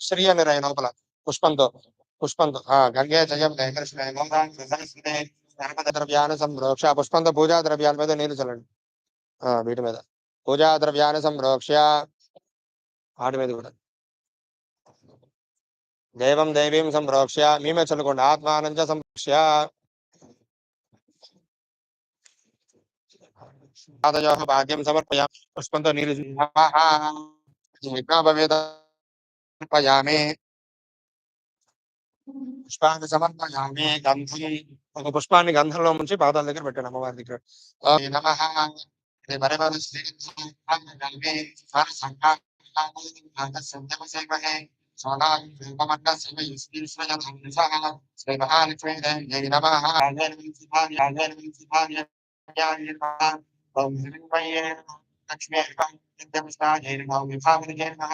శ్రీ అని రాయి లోపల పుష్పంతో పుష్పంతో ఆ గంగే జయం కృష్ణ గణపతి ద్రవ్యాన్ని సంప్రోక్ష పుష్పంతో పూజా ద్రవ్యాల మీద నీరు చల్లండి ఆ వీటి మీద పూజా ద్రవ్యాన్ని సంప్రోక్ష వాటి మీద కూడా దైవం దైవీం సంప్రోక్ష్య మేమే చల్లుకోండి ఆత్మానం చ సంప్రోక్ష్య పాదయో భాగ్యం సమర్పయ పుష్పంతో నీరు విఘ్నోపవేద సమర్పయామి పుష్పాన్ని సమర్పయామి గంధం ఒక పుష్పాన్ని గంధంలో ముంచి పాదాల దగ్గర పెట్టాను అమ్మవారి దగ్గర ఓం నమః శ్రీ పరిమళ శ్రీ గంధమే హర సంఘాసంతమసేమహే శ్రీ మహాలక్ష్మీ దేవి నమః ఓం శ్రీమయ్యే లక్ష్మీ నిత్యమిష్టాయ నమః విభావనికే నమః ఓం నిత్య దేవనాయ నమః ఓం వసుధాయ సుధాయ ఓం రామస్య నమః ఓం గ్రంథనిర్భవాయ నమః ఓం లోకసిద్ధే నమః ఓం సర్వనయనాయ నమః ఓం గంగాయ నమః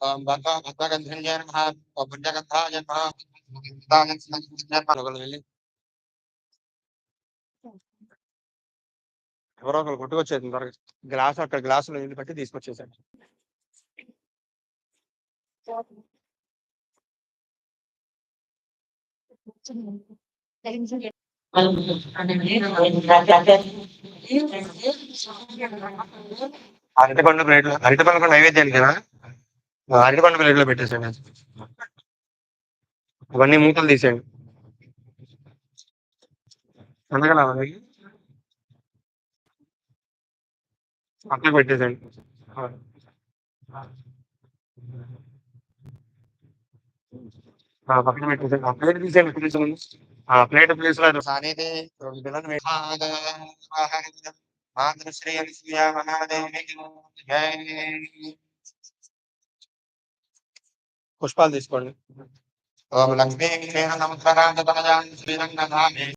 నమః నమః ఎవరో ఒకరు కొట్టుకొచ్చేది త్వరగా గ్లాస్ అక్కడ గ్లాసులో నీళ్ళు పట్టి తీసుకొచ్చేసాడు అరటిపండు ప్లేట్లు అరటిపండు నైవేద్యాలు కదా? అరటిపండు ప్లేట్లో పెట్టేసాడు అవన్నీ మూతలు తీసేయండి. అందుకలా పక్కకు పెట్టేసేయండి. పక్కన పెట్టేసేయండి. ఆ ప్లేట్ తీసేయండి ప్లీజ్ ఆ ప్లేట్ ప్లేస్లో సానిదే రెండు పిల్లలు మాతృశ్రీ శ్రీయా మహాదేవి జై. పుష్పాలు తీసుకోండి. ఓం లక్ష్మీ క్షేణ సముద్రాంత శ్రీరంగధామే.